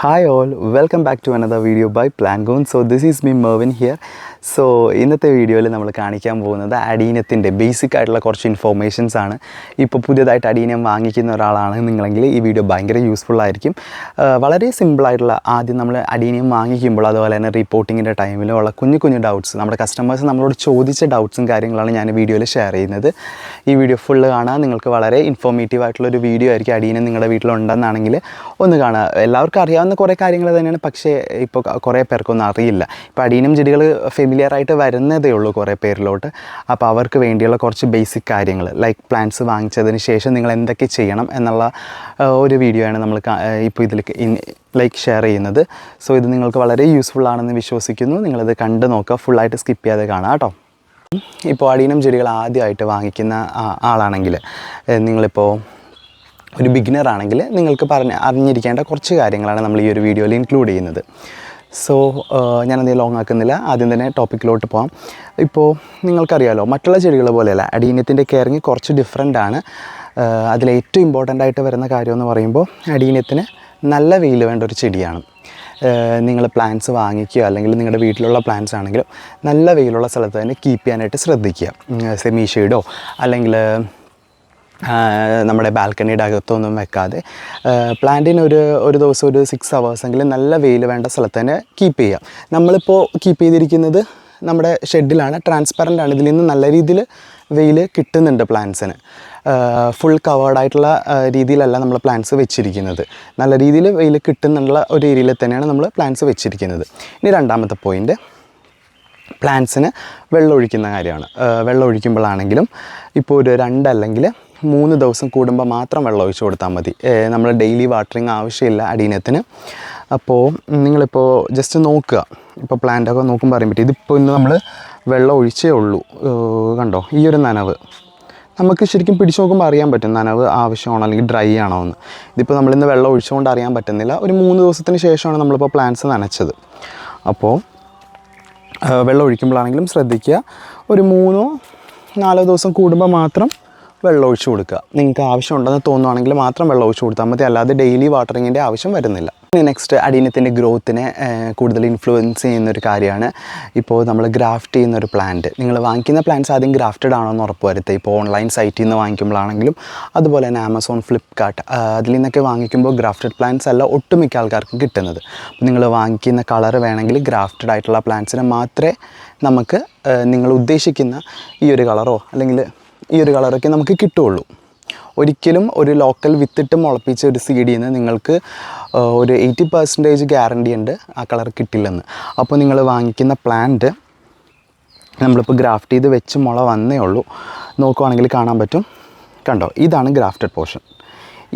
Hi all welcome back to another video by Plankon so this is me Mervin here so ഇന്നത്തെ വീഡിയോയിൽ നമ്മൾ കാണിക്കാൻ പോകുന്നത് അഡീനത്തിന്റെ basic ആയിട്ടുള്ള കുറച്ച് ഇൻഫോർമേഷൻസ് ആണ്. ഇപ്പോൾ പുതിയതായിട്ട് അഡീനം വാങ്ങിക്കുന്ന ഒരാളാണ് നിങ്ങളെങ്കിൽ ഈ വീഡിയോ ഭയങ്കര യൂസ്ഫുൾ ആയിരിക്കും. വളരെ സിമ്പിളായിട്ടുള്ള ആദ്യം നമ്മൾ അഡീനിയം വാങ്ങിക്കുമ്പോൾ അതുപോലെ തന്നെ റിപ്പോർട്ടിങ്ങിന്റെ ടൈമിലും ഉള്ള കുഞ്ഞു കുഞ്ഞു ഡൗട്ട്സ് നമ്മുടെ കസ്റ്റമേഴ്സ് നമ്മളോട് ചോദിച്ച ഡൗട്ട്സും കാര്യങ്ങളാണ് ഞാൻ വീഡിയോയിൽ ഷെയർ ചെയ്യുന്നത്. ഈ വീഡിയോ ഫുള്ള് കാണാൻ നിങ്ങൾക്ക് വളരെ ഇൻഫോർമേറ്റീവ് ആയിട്ടുള്ള ഒരു വീഡിയോ ആയിരിക്കും അഡീനം നിങ്ങളുടെ വീട്ടിലുണ്ടെന്നാണെങ്കിൽ ഒന്ന് കാണുക എല്ലാവർക്കും അറിയാവുന്ന കുറേ കാര്യങ്ങൾ തന്നെയാണ്. പക്ഷേ ഇപ്പോൾ കുറേ പേർക്കൊന്നും അറിയില്ല. ഇപ്പോൾ അടീനം ചെടികൾ ഫെമിലിയർ ആയിട്ട് വരുന്നതേ ഉള്ളൂ കുറേ പേരിലോട്ട്. അപ്പോൾ അവർക്ക് വേണ്ടിയുള്ള കുറച്ച് ബേസിക് കാര്യങ്ങൾ ലൈക്ക് പ്ലാന്റ്സ് വാങ്ങിച്ചതിന് ശേഷം നിങ്ങൾ എന്തൊക്കെ ചെയ്യണം എന്നുള്ള ഒരു വീഡിയോ ആണ് നമ്മൾ ഇപ്പോൾ ഇതിൽ ലൈക്ക് ഷെയർ ചെയ്യുന്നത്. സോ ഇത് നിങ്ങൾക്ക് വളരെ യൂസ്ഫുൾ ആണെന്ന് വിശ്വസിക്കുന്നു. നിങ്ങളത് കണ്ട് നോക്കുക. ഫുള്ളായിട്ട് സ്കിപ്പ് ചെയ്യാതെ കാണാം കേട്ടോ. ഇപ്പോൾ അടീനം ചെടികൾ ആദ്യമായിട്ട് വാങ്ങിക്കുന്ന ആളാണെങ്കിൽ നിങ്ങളിപ്പോൾ ഒരു ബിഗിനർ ആണെങ്കിൽ നിങ്ങൾക്ക് പറഞ്ഞ് അറിഞ്ഞിരിക്കേണ്ട കുറച്ച് കാര്യങ്ങളാണ് നമ്മൾ ഈ ഒരു വീഡിയോയിൽ ഇൻക്ലൂഡ് ചെയ്യുന്നത്. സോ ഞാനധികം ലോങ് ആക്കുന്നില്ല. ആദ്യം തന്നെ ടോപ്പിക്കിലോട്ട് പോകാം ഇപ്പോൾ നിങ്ങൾക്കറിയാലോ മറ്റുള്ള ചെടികൾ പോലെയല്ല അടീനത്തിന്റെ കെയറിങ് കുറച്ച് ഡിഫറെന്റ് ആണ്. അതിലേറ്റവും ഇമ്പോർട്ടന്റ് ആയിട്ട് വരുന്ന കാര്യം എന്ന് പറയുമ്പോൾ അടീനത്തിന് നല്ല വെയിൽ വേണ്ട ഒരു ചെടിയാണ്. നിങ്ങൾ പ്ലാന്റ്സ് വാങ്ങിക്കുകയോ അല്ലെങ്കിൽ നിങ്ങളുടെ വീട്ടിലുള്ള പ്ലാന്റ്സ് ആണെങ്കിലും നല്ല വെയിലുള്ള സ്ഥലത്ത് തന്നെ കീപ്പ് ചെയ്യാനായിട്ട് ശ്രദ്ധിക്കുക. സെമി അല്ലെങ്കിൽ നമ്മുടെ ബാൽക്കണിയുടെ അകത്തൊന്നും വെക്കാതെ പ്ലാന്റിന് ഒരു ഒരു ദിവസം ഒരു സിക്സ് അവേഴ്സെങ്കിലും നല്ല വെയിൽ വേണ്ട സ്ഥലത്ത് തന്നെ കീപ്പ് ചെയ്യാം. നമ്മളിപ്പോൾ കീപ്പ് ചെയ്തിരിക്കുന്നത് നമ്മുടെ ഷെഡിലാണ് ട്രാൻസ്പെറന്റ് ആണ്. ഇതിൽ നിന്ന് നല്ല രീതിയിൽ വെയിൽ കിട്ടുന്നുണ്ട് പ്ലാന്റ്സിന് ഫുൾ കവേർഡ് ആയിട്ടുള്ള രീതിയിലല്ല നമ്മൾ പ്ലാന്റ്സ് വെച്ചിരിക്കുന്നത്. നല്ല രീതിയിൽ വെയിൽ കിട്ടുന്നുള്ള ഒരു ഏരിയയിൽ തന്നെയാണ് നമ്മൾ പ്ലാന്റ്സ് വെച്ചിരിക്കുന്നത്. ഇനി രണ്ടാമത്തെ പോയിന്റ് പ്ലാന്റ്സിന് വെള്ളം ഒഴിക്കുന്ന കാര്യമാണ്. വെള്ളം ഒഴിക്കുമ്പോഴാണെങ്കിലും ഇപ്പോൾ ഒരു രണ്ടല്ലെങ്കിൽ മൂന്ന് ദിവസം കൂടുമ്പോൾ മാത്രം വെള്ളം ഒഴിച്ച് കൊടുത്താൽ മതി. നമ്മൾ ഡെയിലി വാട്ടറിങ് ആവശ്യമില്ല അടീനത്തിന് അപ്പോൾ നിങ്ങളിപ്പോൾ ജസ്റ്റ് നോക്കുക. ഇപ്പോൾ പ്ലാന്റൊക്കെ നോക്കുമ്പോൾ അറിയാൻ പറ്റും. ഇതിപ്പോൾ ഇന്ന് നമ്മൾ വെള്ളം ഒഴിച്ചേ ഉള്ളൂ. കണ്ടോ? ഈ ഒരു നനവ്. നമുക്ക് ശരിക്കും പിടിച്ചു നോക്കുമ്പോൾ അറിയാൻ പറ്റും നനവ് ആവശ്യമാണോ അല്ലെങ്കിൽ ഡ്രൈ ആണോ എന്ന്. ഇതിപ്പോൾ നമ്മളിന്ന് വെള്ളം ഒഴിച്ചുകൊണ്ട് അറിയാൻ പറ്റുന്നില്ല. ഒരു മൂന്ന് ദിവസത്തിന് ശേഷമാണ് നമ്മളിപ്പോൾ പ്ലാന്റ്സ് നനച്ചത്. അപ്പോൾ വെള്ളം ഒഴിക്കുമ്പോഴാണെങ്കിലും ശ്രദ്ധിക്കുക. ഒരു മൂന്നോ നാലോ ദിവസം കൂടുമ്പോൾ മാത്രം വെള്ളം ഒഴിച്ചു കൊടുക്കുക. നിങ്ങൾക്ക് ആവശ്യം ഉണ്ടെന്ന് തോന്നുവാണെങ്കിൽ മാത്രം വെള്ളം ഒഴിച്ചു കൊടുത്താൽ മതി. അല്ലാതെ ഡെയിലി വാട്ടറിങ്ങിന്റെ ആവശ്യം വരുന്നില്ല. പിന്നെ നെക്സ്റ്റ് അടീനത്തിന്റെ ഗ്രോത്തിനെ കൂടുതൽ ഇൻഫ്ലുവൻസ് ചെയ്യുന്ന ഒരു കാര്യമാണ് ഇപ്പോൾ നമ്മൾ ഗ്രാഫ്റ്റ് ചെയ്യുന്ന ഒരു പ്ലാന്റ് നിങ്ങൾ വാങ്ങിക്കുന്ന പ്ലാന്റ്സ് ആദ്യം ഗ്രാഫ്റ്റഡ് ആണോ എന്ന് ഉറപ്പ് വരുത്തുക. ഇപ്പോൾ ഓൺലൈൻ സൈറ്റിൽ നിന്ന് വാങ്ങിക്കുമ്പോഴാണെങ്കിലും അതുപോലെ തന്നെ ആമസോൺ ഫ്ലിപ്കാർട്ട് അതിൽ നിന്നൊക്കെ വാങ്ങിക്കുമ്പോൾ ഗ്രാഫ്റ്റഡ് പ്ലാന്റ്സ് അല്ല ഒട്ടുമിക്ക ആൾക്കാർക്കും കിട്ടുന്നത്. അപ്പോൾ നിങ്ങൾ വാങ്ങിക്കുന്ന കളർ വേണമെങ്കിൽ ഗ്രാഫ്റ്റഡ് ആയിട്ടുള്ള പ്ലാന്റ്സിനെ മാത്രമേ നമുക്ക് നിങ്ങൾ ഉദ്ദേശിക്കുന്ന ഈ ഒരു കളറോ അല്ലെങ്കിൽ ഈ ഒരു കളറൊക്കെ നമുക്ക് കിട്ടുകയുള്ളൂ. ഒരിക്കലും ഒരു ലോക്കൽ വിത്തിട്ട് മുളപ്പിച്ച ഒരു സീഡിൽ നിന്ന് നിങ്ങൾക്ക് ഒരു എയ്റ്റി പെർസെന്റേജ് ഗ്യാരണ്ടി ഉണ്ട് ആ കളർ കിട്ടില്ലെന്ന്. അപ്പോൾ നിങ്ങൾ വാങ്ങിക്കുന്ന പ്ലാന്റ് നമ്മളിപ്പോൾ ഗ്രാഫ്റ്റ് ചെയ്ത് വെച്ച് മുള വന്നേ ഉള്ളൂ. നോക്കുവാണെങ്കിൽ കാണാൻ പറ്റും. കണ്ടോ? ഇതാണ് ഗ്രാഫ്റ്റഡ് പോർഷൻ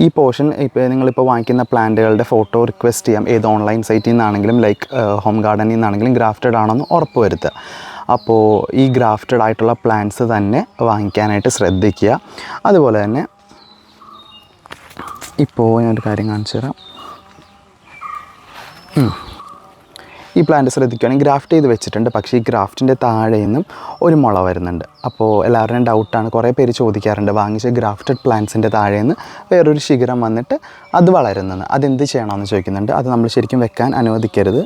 ഈ പോർഷൻ ഇപ്പോൾ നിങ്ങളിപ്പോൾ വാങ്ങിക്കുന്ന പ്ലാന്റുകളുടെ ഫോട്ടോ റിക്വസ്റ്റ് ചെയ്യാം. ഏത് ഓൺലൈൻ സൈറ്റിൽ നിന്നാണെങ്കിലും ലൈക്ക് ഹോം ഗാർഡനിൽ നിന്നാണെങ്കിലും ഗ്രാഫ്റ്റഡ് ആണെന്ന് ഉറപ്പ് വരുത്തുക അപ്പോൾ ഈ ഗ്രാഫ്റ്റഡ് ആയിട്ടുള്ള പ്ലാന്റ്സ് തന്നെ വാങ്ങിക്കാനായിട്ട് ശ്രദ്ധിക്കുക. അതുപോലെ തന്നെ ഇപ്പോൾ ഞാനൊരു കാര്യം കാണിച്ചു തരാം ഈ പ്ലാന്റ് ശ്രദ്ധിക്കുകയാണെങ്കിൽ ഗ്രാഫ്റ്റ് ചെയ്ത് വെച്ചിട്ടുണ്ട്. പക്ഷേ ഈ ഗ്രാഫ്റ്റിന്റെ താഴെ നിന്നും ഒരു മുള വരുന്നുണ്ട്. അപ്പോൾ എല്ലാവരുടെയും ഡൗട്ടാണ് കുറേ പേര് ചോദിക്കാറുണ്ട് വാങ്ങിച്ച ഗ്രാഫ്റ്റഡ് പ്ലാന്റ്സിന്റെ താഴെ നിന്ന് വേറൊരു ശിഖരം വന്നിട്ട് അത് വളരുന്നത് അതെന്ത് ചെയ്യണമെന്ന് ചോദിക്കുന്നുണ്ട്. അത് നമ്മൾ ശരിക്കും വെക്കാൻ അനുവദിക്കരുത്.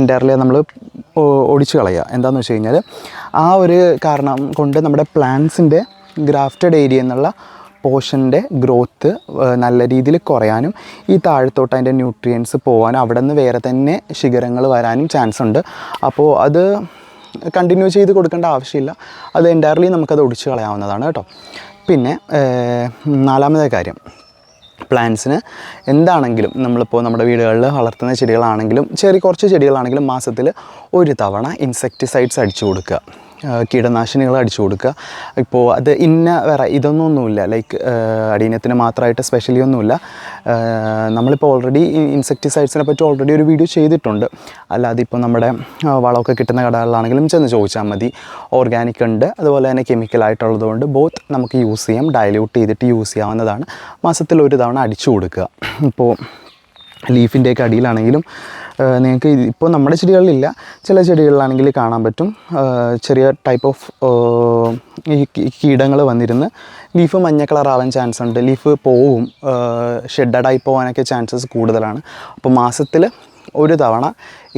എന്റയർലി നമ്മൾ ഒടിച്ചു കളയുക. എന്താണെന്ന് വെച്ച് കഴിഞ്ഞാൽ ആ ഒരു കാരണം കൊണ്ട് നമ്മുടെ പ്ലാന്റ്സിന്റെ ഗ്രാഫ്റ്റഡ് ഏരിയ എന്നുള്ള പോർഷന്റെ ഗ്രോത്ത് നല്ല രീതിയിൽ കുറയാനും ഈ താഴത്തോട്ട് അതിന്റെ ന്യൂട്രിയൻസ് പോകാനും അവിടെ നിന്ന് വേറെ തന്നെ ശിഖരങ്ങൾ വരാനും ചാൻസ് ഉണ്ട്. അപ്പോൾ അത് കണ്ടിന്യൂ ചെയ്ത് കൊടുക്കേണ്ട ആവശ്യമില്ല. അത് എന്റയർലി നമുക്കത് ഒടിച്ചു കളയാവുന്നതാണ് കേട്ടോ. പിന്നെ നാലാമത്തെ കാര്യം. പ്ലാന്റ്സിന് എന്താണെങ്കിലും നമ്മളിപ്പോൾ നമ്മുടെ വീടുകളിൽ വളർത്തുന്ന ചെടികളാണെങ്കിലും ചെറിയ കുറച്ച് ചെടികളാണെങ്കിലും മാസത്തിൽ ഒരു തവണ ഇൻസെക്ടിസൈഡ്സ് അടിച്ചു കൊടുക്കുക. കീടനാശിനികൾ അടിച്ചു കൊടുക്കുക. ഇപ്പോൾ അത് ഇന്ന വേറെ ഇതൊന്നും ഒന്നുമില്ല ലൈക്ക് അടീനത്തിന് മാത്രമായിട്ട് സ്പെഷ്യലി ഒന്നുമില്ല. നമ്മളിപ്പോൾ ഓൾറെഡി ഇൻസെക്ടിസൈഡ്സിനെ പറ്റി ഓൾറെഡി ഒരു വീഡിയോ ചെയ്തിട്ടുണ്ട്. അല്ലാതെ ഇപ്പോൾ നമ്മുടെ വളമൊക്കെ കിട്ടുന്ന കടകളിലാണെങ്കിലും ചെന്ന് ചോദിച്ചാൽ മതി. ഓർഗാനിക് ഉണ്ട്. അതുപോലെ തന്നെ കെമിക്കലായിട്ടുള്ളതുകൊണ്ട് ബോത്ത് നമുക്ക് യൂസ് ചെയ്യാം. ഡയല്യൂട്ട് ചെയ്തിട്ട് യൂസ് ചെയ്യാവുന്നതാണ്. മാസത്തിൽ ഒരു തവണ അടിച്ചു കൊടുക്കുക. ഇപ്പോൾ ലീഫിന്റെയൊക്കെ അടിയിലാണെങ്കിലും നിങ്ങൾക്ക് ഇപ്പോൾ നമ്മുടെ ചെടികളിലില്ല. ചില ചെടികളിലാണെങ്കിൽ കാണാൻ പറ്റും. ചെറിയ ടൈപ്പ് ഓഫ് കീടങ്ങൾ വന്നിരുന്ന് ലീഫ് മഞ്ഞ കളറാവാൻ ചാൻസ് ഉണ്ട്. ലീഫ് പോവും. ഷെഡഡായി പോകാനൊക്കെ ചാൻസസ് കൂടുതലാണ്. അപ്പോൾ മാസത്തിൽ ഒരു തവണ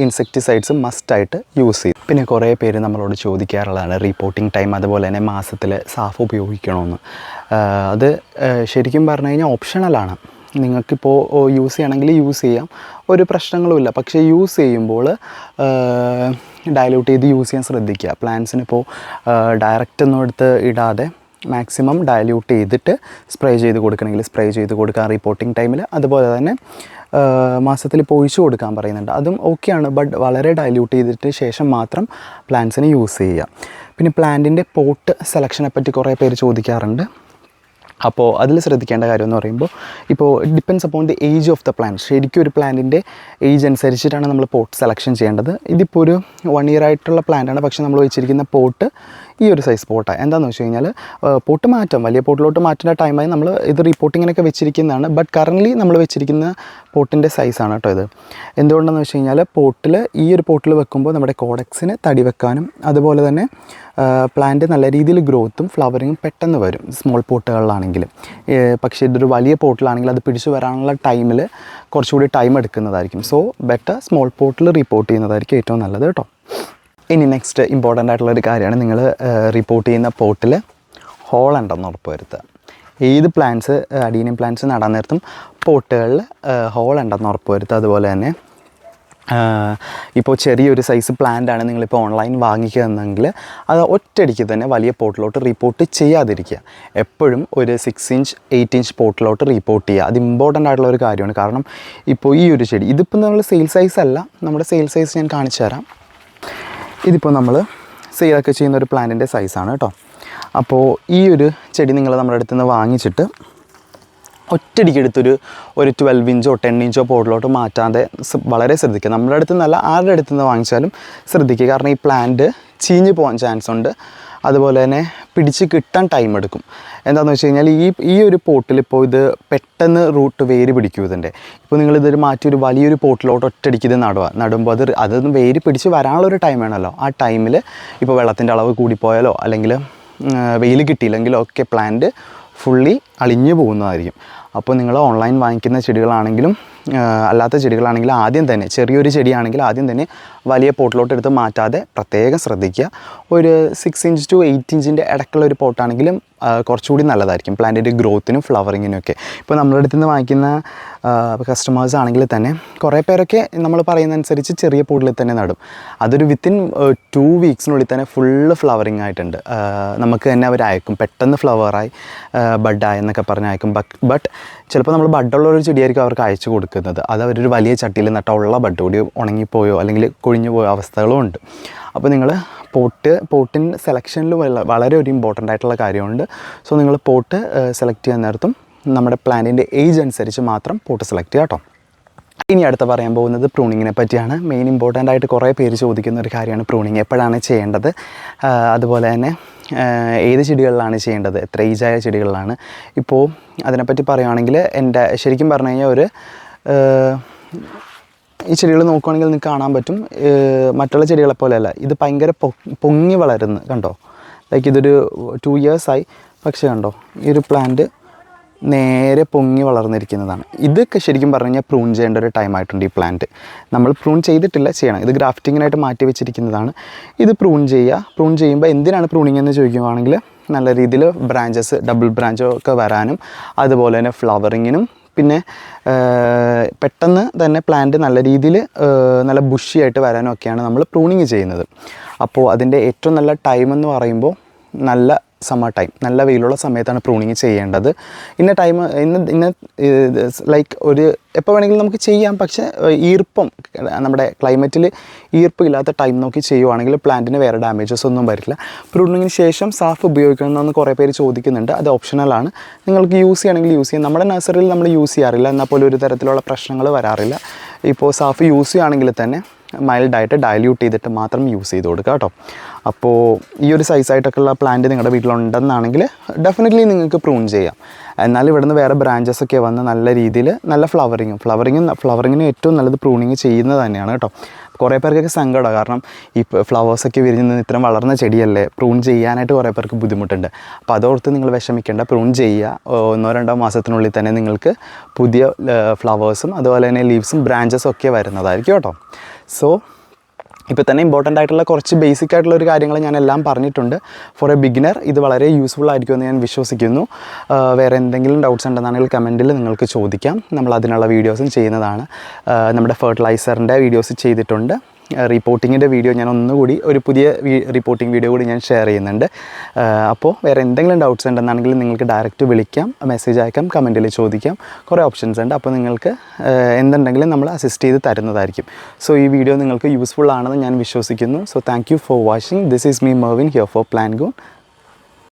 ഇൻസെക്ടിസൈഡ്സ് മസ്റ്റായിട്ട് യൂസ് ചെയ്യും. പിന്നെ കുറേ പേര് നമ്മളോട് ചോദിക്കാറുള്ളതാണ് റിപ്പോർട്ടിംഗ് ടൈം അതുപോലെ തന്നെ മാസത്തിൽ സാഫ് ഉപയോഗിക്കണമെന്ന്. അത് ശരിക്കും പറഞ്ഞു കഴിഞ്ഞാൽ ഓപ്ഷണലാണ് നിങ്ങൾക്കിപ്പോൾ യൂസ് ചെയ്യണമെങ്കിൽ യൂസ് ചെയ്യാം. ഒരു പ്രശ്നങ്ങളുമില്ല പക്ഷേ യൂസ് ചെയ്യുമ്പോൾ ഡയലൂട്ട് ചെയ്ത് യൂസ് ചെയ്യാൻ ശ്രദ്ധിക്കുക. പ്ലാന്റ്സിനിപ്പോൾ ഡയറക്റ്റ് ഒന്നും എടുത്ത് ഇടാതെ മാക്സിമം ഡയല്യൂട്ട് ചെയ്തിട്ട് സ്പ്രേ ചെയ്ത് കൊടുക്കണമെങ്കിൽ സ്പ്രേ ചെയ്ത് കൊടുക്കാം റിപ്പോർട്ടിംഗ് ടൈമിൽ അതുപോലെ തന്നെ മാസത്തിൽ ഇപ്പോൾ ഒഴിച്ചു കൊടുക്കാൻ പറയുന്നുണ്ട്. അതും ഓക്കെയാണ് ബട്ട് വളരെ ഡയല്യൂട്ട് ചെയ്തിട്ട് ശേഷം മാത്രം പ്ലാന്റ്സിനെ യൂസ് ചെയ്യുക. പിന്നെ പ്ലാന്റിന്റെ പോട്ട് സെലക്ഷനെ പറ്റി കുറേ പേര് ചോദിക്കാറുണ്ട്. അപ്പോൾ അതിൽ ശ്രദ്ധിക്കേണ്ട കാര്യം എന്ന് പറയുമ്പോൾ ഇപ്പോൾ depends upon the age of the plant ശരിക്കും ഒരു പ്ലാന്റിന്റെ ഏജ് അനുസരിച്ചിട്ടാണ് നമ്മൾ പോട്ട് സെലക്ഷൻ ചെയ്യേണ്ടത്. ഇതിപ്പോൾ ഒരു വൺ ഇയർ ആയിട്ടുള്ള പ്ലാന്റാണ് പക്ഷേ നമ്മൾ വെച്ചിരിക്കുന്ന പോട്ട് ഈ ഒരു സൈസ് പോട്ടാണ് എന്താണെന്ന് വെച്ച് കഴിഞ്ഞാൽ പോട്ട് മാറ്റം വലിയ പോട്ടിലോട്ട് മാറ്റേണ്ട ടൈമായി നമ്മൾ ഇത് റിപ്പോർട്ടിങ്ങിനൊക്കെ വെച്ചിരിക്കുന്നതാണ്. ബട്ട് കറന്റ്ലി നമ്മൾ വെച്ചിരിക്കുന്ന പോട്ടിന്റെ സൈസാണ് കേട്ടോ ഇത്. എന്തുകൊണ്ടെന്ന് വെച്ച് കഴിഞ്ഞാൽ പോട്ടിൽ ഈ ഒരു പോട്ടിൽ വെക്കുമ്പോൾ നമ്മുടെ കോഡക്സിന് തടി വെക്കാനും അതുപോലെ തന്നെ പ്ലാന്റ് നല്ല രീതിയിൽ ഗ്രോത്തും ഫ്ലവറിങ്ങും പെട്ടെന്ന് വരും. സ്മോൾ പോട്ടുകളിലാണെങ്കിലും. പക്ഷേ ഇതൊരു വലിയ പോട്ടിലാണെങ്കിൽ അത് പിടിച്ചു വരാനുള്ള ടൈമിൽ കുറച്ചുകൂടി ടൈം എടുക്കുന്നതായിരിക്കും. സോ ബെറ്റർ സ്മോൾ പോട്ടിൽ റിപ്പോർട്ട് ചെയ്യുന്നതായിരിക്കും ഏറ്റവും നല്ലത് കേട്ടോ. ഇനി നെക്സ്റ്റ് ഇമ്പോർട്ടന്റ് ആയിട്ടുള്ള ഒരു കാര്യമാണ് നിങ്ങൾ റിപ്പോർട്ട് ചെയ്യുന്ന പോട്ടിൽ ഹോൾ ഉണ്ടെന്ന് ഉറപ്പ് വരുത്തുക ഏത് പ്ലാന്റ്സ് അഡീനിയം പ്ലാന്റ്സ് നടാൻ നേരത്തും പോട്ടുകളിൽ ഹോൾ ഉണ്ടെന്ന് ഉറപ്പ് വരുത്തുക അതുപോലെ തന്നെ ഇപ്പോൾ ചെറിയൊരു സൈസ് പ്ലാന്റ് ആണ് നിങ്ങളിപ്പോൾ ഓൺലൈൻ വാങ്ങിക്കുന്നതെങ്കിൽ അത് ഒറ്റയടിക്ക് തന്നെ വലിയ പോട്ടിലോട്ട് റിപ്പോർട്ട് ചെയ്യാതിരിക്കുക. എപ്പോഴും ഒരു സിക്സ് ഇഞ്ച് എയ്റ്റ് ഇഞ്ച് പോട്ടിലോട്ട് റിപ്പോർട്ട് ചെയ്യുക. അത് ഇമ്പോർട്ടന്റ് ആയിട്ടുള്ള ഒരു കാര്യമാണ്. കാരണം ഇപ്പോൾ ഈ ഒരു ചെടി ഇതിപ്പോൾ നമ്മൾ സെയിൽ സൈസ് അല്ല നമ്മുടെ സെയിൽ സൈസ് ഞാൻ കാണിച്ചു തരാം. ഇതിപ്പോൾ നമ്മൾ സെയിലൊക്കെ ചെയ്യുന്ന ഒരു പ്ലാന്റിന്റെ സൈസാണ് കേട്ടോ. അപ്പോൾ ഈ ഒരു ചെടി നിങ്ങൾ നമ്മുടെ അടുത്ത് നിന്ന് വാങ്ങിച്ചിട്ട് ഒറ്റയടിക്ക് എടുത്തൊരു ഒരു ട്വൽവ് ഇഞ്ചോ ടെൻ ഇഞ്ചോ പോട്ടിലോട്ട് മാറ്റാതെ വളരെ ശ്രദ്ധിക്കുക. നമ്മുടെ അടുത്ത് നിന്നല്ല ആരുടെ അടുത്ത് നിന്ന് വാങ്ങിച്ചാലും ശ്രദ്ധിക്കുക. കാരണം ഈ പ്ലാന്റ് ചീഞ്ഞ് പോകാൻ ചാൻസ് ഉണ്ട്. അതുപോലെ തന്നെ പിടിച്ച് കിട്ടാൻ ടൈം എടുക്കും. എന്താണെന്ന് വെച്ച് കഴിഞ്ഞാൽ ഈ ഈ ഒരു പോട്ടിൽ ഇപ്പോൾ ഇത് പെട്ടെന്ന് റൂട്ട് വേര് പിടിക്കും ഇതിന്റെ. ഇപ്പോൾ നിങ്ങളിതൊരു മാറ്റി ഒരു വലിയൊരു പോട്ടിലോട്ട് ഒറ്റടിക്ക് ഇത് നടുക. നടുമ്പോൾ അത് അതൊന്ന് വേര് പിടിച്ച് വരാനുള്ളൊരു ടൈം വേണമല്ലോ. ആ ടൈമിൽ ഇപ്പോൾ വെള്ളത്തിന്റെ അളവ് കൂടിപ്പോയാലോ അല്ലെങ്കിൽ വെയിൽ കിട്ടിയില്ലെങ്കിലോ ഒക്കെ പ്ലാന്റ് ഫുള്ളി അളിഞ്ഞു പോകുന്നതായിരിക്കും. അപ്പോൾ നിങ്ങൾ ഓൺലൈൻ വാങ്ങിക്കുന്ന ചെടികളാണെങ്കിലും അല്ലാത്ത ചെടികളാണെങ്കിലും ആദ്യം തന്നെ ചെറിയൊരു ചെടിയാണെങ്കിൽ ആദ്യം തന്നെ വലിയ പോട്ടിലോട്ട് എടുത്ത് മാറ്റാതെ പ്രത്യേകം ശ്രദ്ധിക്കുക. ഒരു സിക്സ് ഇഞ്ച് ടു എയ്റ്റ് ഇഞ്ചിന്റെ ഇടയ്ക്കുള്ള ഒരു പോട്ടാണെങ്കിലും കുറച്ചുകൂടി നല്ലതായിരിക്കും. പ്ലാന്റിന്റെ ഗ്രോത്തിനും ഫ്ലവറിങ്ങിനും ഒക്കെ ഇപ്പോൾ നമ്മുടെ അടുത്ത് നിന്ന് വാങ്ങിക്കുന്ന കസ്റ്റമേഴ്സ് ആണെങ്കിൽ തന്നെ കുറേ പേരൊക്കെ നമ്മൾ പറയുന്നതനുസരിച്ച് ചെറിയ പോട്ടിൽ തന്നെ നടും. അതൊരു വിത്തിൻ ടു വീക്സിനുള്ളിൽ തന്നെ ഫുള്ള് ഫ്ലവറിങ് ആയിട്ടുണ്ട്. നമുക്ക് തന്നെ അവർ അയക്കും. പെട്ടെന്ന് ഫ്ലവറായി ബഡായി എന്നൊക്കെ പറഞ്ഞ് അയക്കും. ബട്ട് ചിലപ്പോൾ നമ്മൾ ബഡുള്ള ഒരു ചെടിയായിരിക്കും അവർക്ക് അയച്ചു കൊടുക്കുന്നത്. അത് അവരൊരു വലിയ ചട്ടിയിൽ നട്ട ഉള്ള ബഡ് കൂടി ഉണങ്ങിപ്പോയോ അല്ലെങ്കിൽ കൊഴിഞ്ഞു പോയോ അവസ്ഥകളും ഉണ്ട്. അപ്പോൾ നിങ്ങൾ പോട്ട് പോട്ടിൻ സെലക്ഷനിൽ വളരെ ഒരു ഇമ്പോർട്ടന്റ് ആയിട്ടുള്ള കാര്യമുണ്ട്. സോ നിങ്ങൾ പോട്ട് സെലക്ട് ചെയ്യാൻ നേരത്തും നമ്മുടെ പ്ലാന്റിന്റെ ഏജ് അനുസരിച്ച് മാത്രം പോട്ട് സെലക്ട് ചെയ്യുക കേട്ടോ ഇനി അടുത്ത പറയാൻ പോകുന്നത് പ്രൂണിങ്ങിനെ പറ്റിയാണ്. മെയിൻ ഇമ്പോർട്ടന്റ് ആയിട്ട് കുറേ പേര് ചോദിക്കുന്ന ഒരു കാര്യമാണ് പ്രൂണിങ് എപ്പോഴാണ് ചെയ്യേണ്ടത്? അതുപോലെ തന്നെ ഏത് ചെടികളിലാണ് ചെയ്യേണ്ടത്? എത്ര ഏജായ ചെടികളിലാണ്? ഇപ്പോൾ അതിനെപ്പറ്റി പറയുകയാണെങ്കിൽ എന്റെ ശരിക്കും പറഞ്ഞു കഴിഞ്ഞാൽ ഒരു ഈ ചെടികൾ നോക്കുകയാണെങ്കിൽ നിങ്ങൾക്ക് കാണാൻ പറ്റും. മറ്റുള്ള ചെടികളെ പോലെയല്ല. ഇത് ഭയങ്കര പൊങ്ങി വളരുന്നു കണ്ടോ? ലൈക്ക് ഇതൊരു ടു ഇയേഴ്സായി പക്ഷേ കണ്ടോ ഈ ഒരു പ്ലാന്റ് നേരെ പൊങ്ങി വളർന്നിരിക്കുന്നതാണ്. ഇതൊക്കെ ശരിക്കും പറഞ്ഞു കഴിഞ്ഞാൽ പ്രൂൺ ചെയ്യേണ്ട ഒരു ടൈം ആയിട്ടുണ്ട് ഈ പ്ലാന്റ് നമ്മൾ പ്രൂൺ ചെയ്തിട്ടില്ല ചെയ്യണം. ഇത് ഗ്രാഫ്റ്റിങ്ങിനായിട്ട് മാറ്റി വെച്ചിരിക്കുന്നതാണ്. ഇത് പ്രൂൺ ചെയ്യുക. പ്രൂൺ ചെയ്യുമ്പോൾ എന്തിനാണ് പ്രൂണിങ് എന്ന് ചോദിക്കുകയാണെങ്കിൽ നല്ല രീതിയിൽ ബ്രാഞ്ചസ് ഡബിൾ ബ്രാഞ്ചോ ഒക്കെ വരാനും അതുപോലെ തന്നെ ഫ്ലവറിങ്ങിനും പിന്നെ പെട്ടെന്ന് തന്നെ പ്ലാന്റ് നല്ല രീതിയിൽ നല്ല ബുഷിയായിട്ട് വരാനും ഒക്കെയാണ് നമ്മൾ പ്രൂണിങ് ചെയ്യുന്നത്. അപ്പോൾ അതിന്റെ ഏറ്റവും നല്ല ടൈം എന്ന് പറയുമ്പോൾ നല്ല സമ്മർ ടൈം നല്ല വെയിലുള്ള സമയത്താണ് പ്രൂണിങ് ചെയ്യേണ്ടത്. ഇന്ന ടൈം ഇന്ന ഇന്ന ലൈക്ക് ഒരു എപ്പോൾ വേണമെങ്കിലും നമുക്ക് ചെയ്യാം. പക്ഷേ ഈർപ്പം നമ്മുടെ ക്ലൈമറ്റിൽ ഈർപ്പം ഇല്ലാത്ത ടൈം നോക്കി ചെയ്യുവാണെങ്കിൽ പ്ലാന്റിന് വേറെ ഡാമേജസ് ഒന്നും വരില്ല. പ്രൂണിങ്ങിന് ശേഷം സാഫ് ഉപയോഗിക്കണമെന്ന് കുറേ പേര് ചോദിക്കുന്നുണ്ട്. അത് ഓപ്ഷണലാണ് നിങ്ങൾക്ക് യൂസ് ചെയ്യണമെങ്കിൽ യൂസ് ചെയ്യാം. നമ്മുടെ നഴ്സറിയിൽ നമ്മൾ യൂസ് ചെയ്യാറില്ല. എന്നാൽ പോലും ഒരു തരത്തിലുള്ള പ്രശ്നങ്ങൾ വരാറില്ല. ഇപ്പോൾ സാഫ് യൂസ് ചെയ്യുകയാണെങ്കിൽ തന്നെ മൈൽഡായിട്ട് ഡയല്യൂട്ട് ചെയ്തിട്ട് മാത്രം യൂസ് ചെയ്ത് കൊടുക്കുക കേട്ടോ. അപ്പോൾ ഈ ഒരു സൈസായിട്ടൊക്കെയുള്ള പ്ലാന്റ് നിങ്ങളുടെ വീട്ടിലുണ്ടെന്നാണെങ്കിൽ ഡെഫിനറ്റ്ലി നിങ്ങൾക്ക് പ്രൂൺ ചെയ്യാം. എന്നാൽ ഇവിടുന്ന് വേറെ ബ്രാഞ്ചസ് ഒക്കെ വന്ന് നല്ല രീതിയിൽ നല്ല ഫ്ലവറിങ്ങും ഫ്ലവറിങ്ങും ഫ്ലവറിങ്ങിന് ഏറ്റവും നല്ലത് പ്രൂണിങ് ചെയ്യുന്നത് തന്നെയാണ് കേട്ടോ. കുറേ പേർക്കൊക്കെ സങ്കടമാണ് കാരണം ഈ ഫ്ലവേഴ്സൊക്കെ വിരിഞ്ഞ് നിന്ന് ഇത്രയും വളർന്ന ചെടിയല്ലേ പ്രൂൺ ചെയ്യാനായിട്ട് കുറേ പേർക്ക് ബുദ്ധിമുട്ടുണ്ട്. അപ്പോൾ അതോർത്ത് നിങ്ങൾ വിഷമിക്കേണ്ട പ്രൂൺ ചെയ്യുക. ഒന്നോ രണ്ടോ മാസത്തിനുള്ളിൽ തന്നെ നിങ്ങൾക്ക് പുതിയ ഫ്ലവേഴ്സും അതുപോലെ തന്നെ ലീവ്സും ബ്രാഞ്ചസും ഒക്കെ വരുന്നതായിരിക്കും കേട്ടോ. സോ ഇപ്പോൾ തന്നെ ഇമ്പോർട്ടന്റ് ആയിട്ടുള്ള കുറച്ച് ബേസിക് ആയിട്ടുള്ള ഒരു കാര്യങ്ങൾ ഞാൻ എല്ലാം പറഞ്ഞിട്ടുണ്ട്. ഫോർ എ ബിഗിനർ ഇത് വളരെ യൂസ്ഫുൾ ആയിരിക്കുമെന്ന് ഞാൻ വിശ്വസിക്കുന്നു. വേറെ എന്തെങ്കിലും ഡൗട്ട്സ് ഉണ്ടെന്നാണെങ്കിൽ കമന്റിൽ നിങ്ങൾക്ക് ചോദിക്കാം. നമ്മൾ അതിനുള്ള വീഡിയോസും ചെയ്യുന്നതാണ്. നമ്മുടെ ഫെർട്ടിലൈസറിന്റെ വീഡിയോസ് ചെയ്തിട്ടുണ്ട്. റിപ്പോർട്ടിങ്ങിന്റെ വീഡിയോ ഞാൻ ഒന്നുകൂടി ഒരു പുതിയ റിപ്പോർട്ടിംഗ് വീഡിയോ കൂടി ഞാൻ ഷെയർ ചെയ്യുന്നുണ്ട്. അപ്പോൾ വേറെ എന്തെങ്കിലും ഡൗട്ട്സ് ഉണ്ടെന്നാണെങ്കിൽ നിങ്ങൾക്ക് ഡയറക്റ്റ് വിളിക്കാം മെസ്സേജ് അയക്കാം കമന്റിൽ ചോദിക്കാം. കുറേ ഓപ്ഷൻസ് ഉണ്ട്. അപ്പോൾ നിങ്ങൾക്ക് എന്തുണ്ടെങ്കിലും നമ്മൾ അസിസ്റ്റ് ചെയ്ത് തരുന്നതായിരിക്കും. സോ ഈ വീഡിയോ നിങ്ങൾക്ക് യൂസ്ഫുൾ ആണെന്ന് ഞാൻ വിശ്വസിക്കുന്നു. So thank for watching this is me Mervin here for plan gone